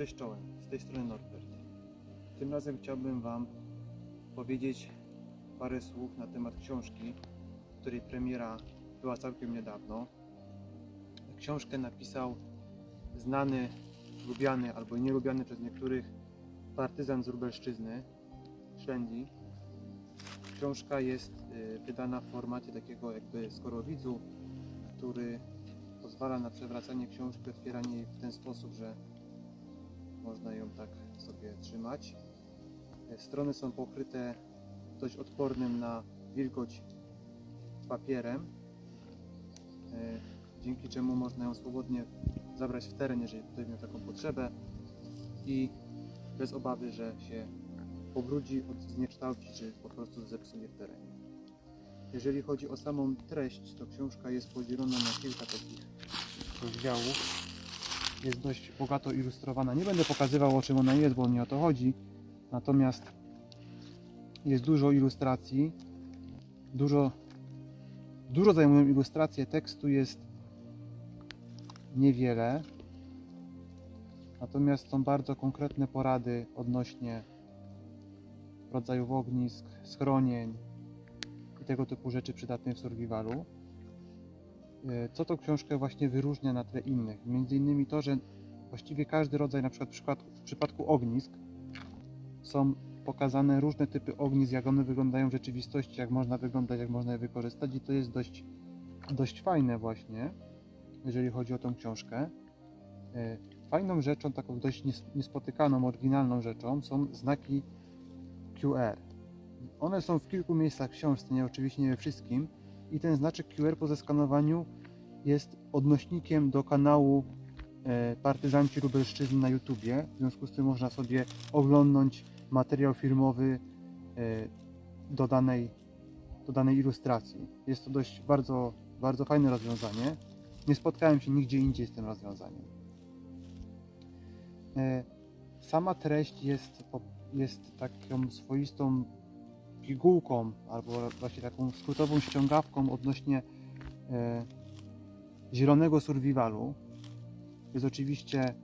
Cześć czołem, z tej strony Norbert. Tym razem chciałbym Wam powiedzieć parę słów na temat książki, której premiera była całkiem niedawno. Książkę napisał znany, lubiany albo nielubiany przez niektórych partyzan z Lubelszczyzny, Szlendi. Książka jest y, wydana w formacie takiego jakby skorowidzu, który pozwala na przewracanie książki, otwieranie jej w ten sposób, że można ją tak sobie trzymać. E, Strony są pokryte dość odpornym na wilgoć papierem, e, dzięki czemu można ją swobodnie zabrać w teren, jeżeli ktoś miał taką potrzebę i bez obawy, że się pobrudzi, zniekształci czy po prostu zepsuje w terenie. Jeżeli chodzi o samą treść, to książka jest podzielona na kilka takich rozdziałów jest dość bogato ilustrowana. Nie będę pokazywał o czym ona jest, bo nie o to chodzi. Natomiast jest dużo ilustracji. Dużo, dużo zajmują ilustracje. Tekstu jest niewiele. Natomiast są bardzo konkretne porady odnośnie rodzajów ognisk, schronień i tego typu rzeczy przydatnych w survivalu. E, co tą książkę właśnie wyróżnia na tle innych. Między innymi to, że właściwie każdy rodzaj, na przykład w przypadku, ognisk, są pokazane różne typy ognisk, jak one wyglądają w rzeczywistości, jak można wyglądać, jak można je wykorzystać i to jest dość, dość fajne właśnie, jeżeli chodzi o tą książkę. E, Fajną rzeczą, taką dość nies- niespotykaną, oryginalną rzeczą są znaki QR. One są w kilku miejscach w książce, nie oczywiście nie we wszystkim, i ten znaczek QR po zeskanowaniu jest odnośnikiem do kanału e, Partyzanci Lubelszczyzny na YouTubie. W związku z tym można sobie oglądnąć materiał filmowy e, do danej, do danej ilustracji. Jest to dość bardzo, bardzo fajne rozwiązanie. Nie spotkałem się nigdzie indziej z tym rozwiązaniem. E, Sama treść jest, jest taką swoistą pigułką, albo właśnie taką skrótową ściągawką odnośnie e, zielonego survivalu. Jest oczywiście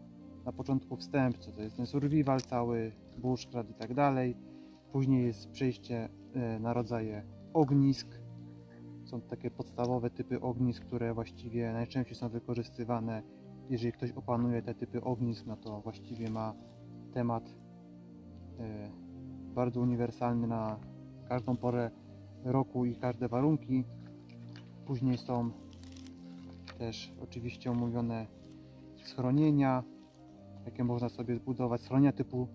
na początku wstęp, co to jest ten survival cały, bushcraft i tak dalej. Później jest przejście e, na rodzaje ognisk. Są takie podstawowe typy ognisk, które właściwie najczęściej są wykorzystywane. Jeżeli ktoś opanuje te typy ognisk, no to właściwie ma temat e, bardzo uniwersalny na każdą porę roku i każde warunki. Później są też oczywiście omówione schronienia, jakie można sobie zbudować. Schronienia typu,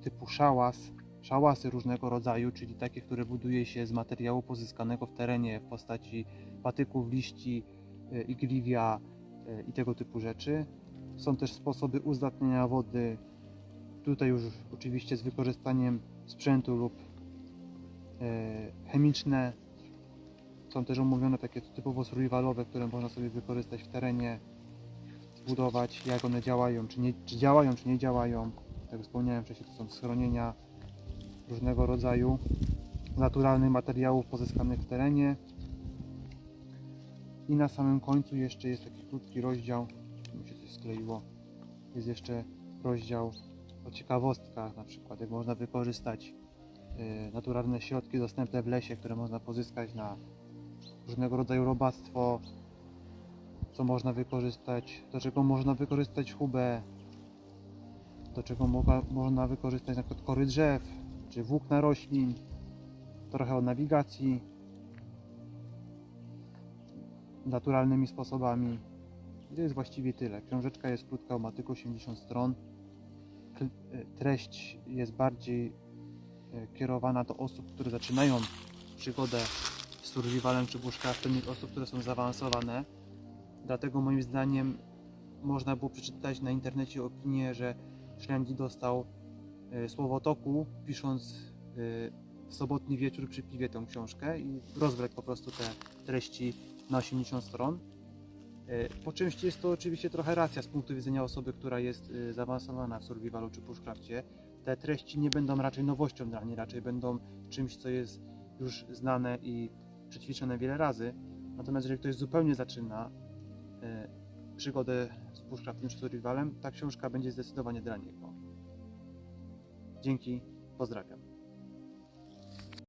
typu szałas, szałasy różnego rodzaju, czyli takie, które buduje się z materiału pozyskanego w terenie w postaci patyków, liści, e, igliwia e, i tego typu rzeczy. Są też sposoby uzdatniania wody, tutaj już oczywiście z wykorzystaniem sprzętu lub chemiczne. Są też omówione takie typowo survivalowe, które można sobie wykorzystać w terenie, zbudować, jak one działają, czy, nie, czy działają, czy nie działają. Tak jak wspomniałem wcześniej, to są schronienia różnego rodzaju naturalnych materiałów pozyskanych w terenie. I na samym końcu jeszcze jest taki krótki rozdział, mi się coś skleiło, jest jeszcze rozdział o ciekawostkach, na przykład jak można wykorzystać naturalne środki dostępne w lesie, które można pozyskać na różnego rodzaju robactwo, co można wykorzystać, do czego można wykorzystać hubę, do czego moga, można wykorzystać na przykład kory drzew, czy włókna roślin, trochę o nawigacji naturalnymi sposobami. To jest właściwie tyle. Książeczka jest krótka, ma tylko 80 stron. E, Treść jest bardziej kierowana do osób, które zaczynają przygodę z survivalem czy bushcraftem niż osób, które są zaawansowane. Dlatego moim zdaniem można było przeczytać na internecie opinię, że Szlendi dostał e, słowotoku, pisząc e, w sobotni wieczór przy piwie tę książkę i rozwlekł po prostu te treści na 80 stron. E, Po czymś jest to oczywiście trochę racja z punktu widzenia osoby, która jest e, zaawansowana w survivalu czy bushcrafcie. Te treści nie będą raczej nowością dla niej, raczej będą czymś, co jest już znane i przećwiczone wiele razy. Natomiast jeżeli ktoś zupełnie zaczyna, e, przygodę z bushcraftem survivalem, ta książka będzie zdecydowanie dla niego. Dzięki, pozdrawiam.